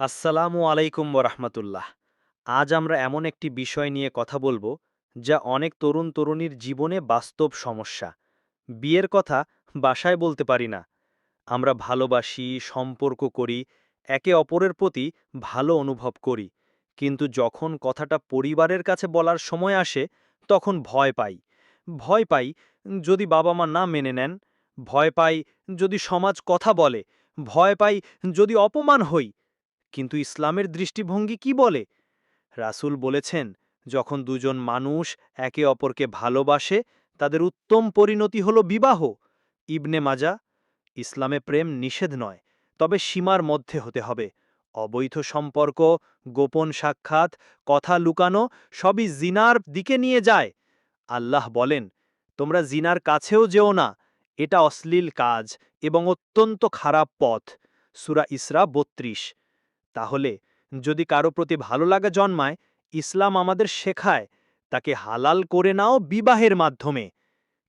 আসসালামু আলাইকুম ওরহমতুল্লাহ আজ আমরা এমন একটি বিষয় নিয়ে কথা বলব, যা অনেক তরুণ তরুণীর জীবনে বাস্তব সমস্যা। বিয়ের কথা বাসায় বলতে পারি না। আমরা ভালোবাসি, সম্পর্ক করি, একে অপরের প্রতি ভালো অনুভব করি। কিন্তু যখন কথাটা পরিবারের কাছে বলার সময় আসে, তখন ভয় পাই। ভয় পাই যদি বাবা মা না মেনে নেন, ভয় পাই যদি সমাজ কথা বলে, ভয় পাই যদি অপমান হই কিন্তু ইসলামের দৃষ্টিভঙ্গি কি বলে? রাসূল বলেছেন, যখন দুজন মানুষ একে অপরকে ভালোবাসে, তাদের উত্তম পরিণতি হল বিবাহ। ইবনে মাজা, ইসলামে প্রেম নিষেধ নয়, তবে সীমার মধ্যে হতে হবে। অবৈধ সম্পর্ক, গোপন সাক্ষাৎ, কথা লুকানো, সবই জিনার দিকে নিয়ে যায়। আল্লাহ বলেন, তোমরা জিনার কাছেও যেও না। এটা অশ্লীল কাজ এবং অত্যন্ত খারাপ পথ। সুরা ইসরা বত্রিশ। তাহলে যদি কারও প্রতি ভালো লাগা জন্মায়, ইসলাম আমাদের শেখায়, তাকে হালাল করে নাও বিবাহের মাধ্যমে।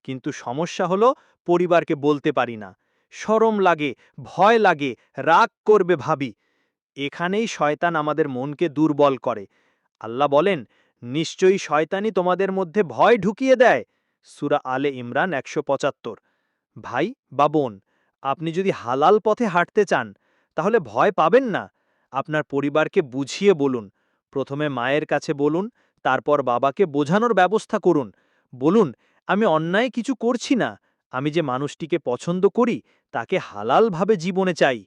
কিন্তু সমস্যা হলো পরিবারকে বলতে পারি না। সরম লাগে, ভয় লাগে, রাগ করবে ভাবি। এখানেই শয়তান আমাদের মনকে দুর্বল করে। আল্লাহ বলেন, নিশ্চয়ই শয়তানি তোমাদের মধ্যে ভয় ঢুকিয়ে দেয়। সুরা আলে ইমরান একশো পঁচাত্তর। ভাই বা বোন, আপনি যদি হালাল পথে হাঁটতে চান, তাহলে ভয় পাবেন না। আপনার পরিবারকে বুঝিয়ে বলুন। প্রথমে মায়ের কাছে বলুন, তারপর বাবাকে বোঝানোর ব্যবস্থা করুন। বলুন, আমি অন্যায় কিছু করছি না। আমি যে মানুষটিকে পছন্দ করি, তাকে হালালভাবে জীবনে চাই।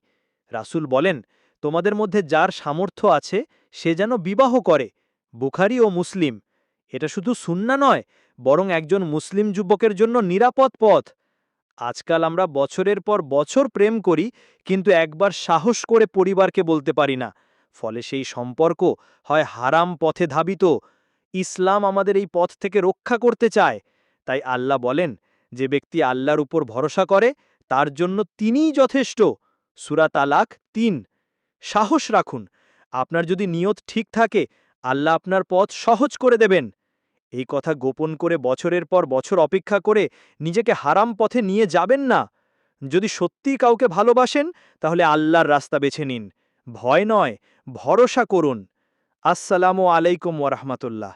রাসূল বলেন, তোমাদের মধ্যে যার সামর্থ্য আছে, সে যেন বিবাহ করে, বুখারি ও মুসলিম। এটা শুধু সুন্না নয়, বরং একজন মুসলিম যুবকের জন্য নিরাপদ পথ। আজকাল আমরা বছরের পর বছর প্রেম করি, কিন্তু একবার সাহস করে পরিবারকে বলতে পারি না। ফলে সেই সম্পর্ক হয় হারাম পথে ধাবিত। ইসলাম আমাদের এই পথ থেকে রক্ষা করতে চায়। তাই আল্লাহ বলেন, যে ব্যক্তি আল্লাহর উপর ভরসা করে, তার জন্য তিনিই যথেষ্ট। সুরা তালাক তিন। সাহস রাখুন। আপনার যদি নিয়ত ঠিক থাকে, আল্লাহ আপনার পথ সহজ করে দেবেন। এই কথা গোপন করে বছরের পর বছর অপেক্ষা করে নিজেকে হারাম পথে নিয়ে যাবেন না। যদি সত্যিই কাউকে ভালোবাসেন, তাহলে আল্লাহর রাস্তা বেছে নিন। ভয় নয়, ভরসা করুন। আসসালামু আলাইকুম ওরহমতুল্লাহ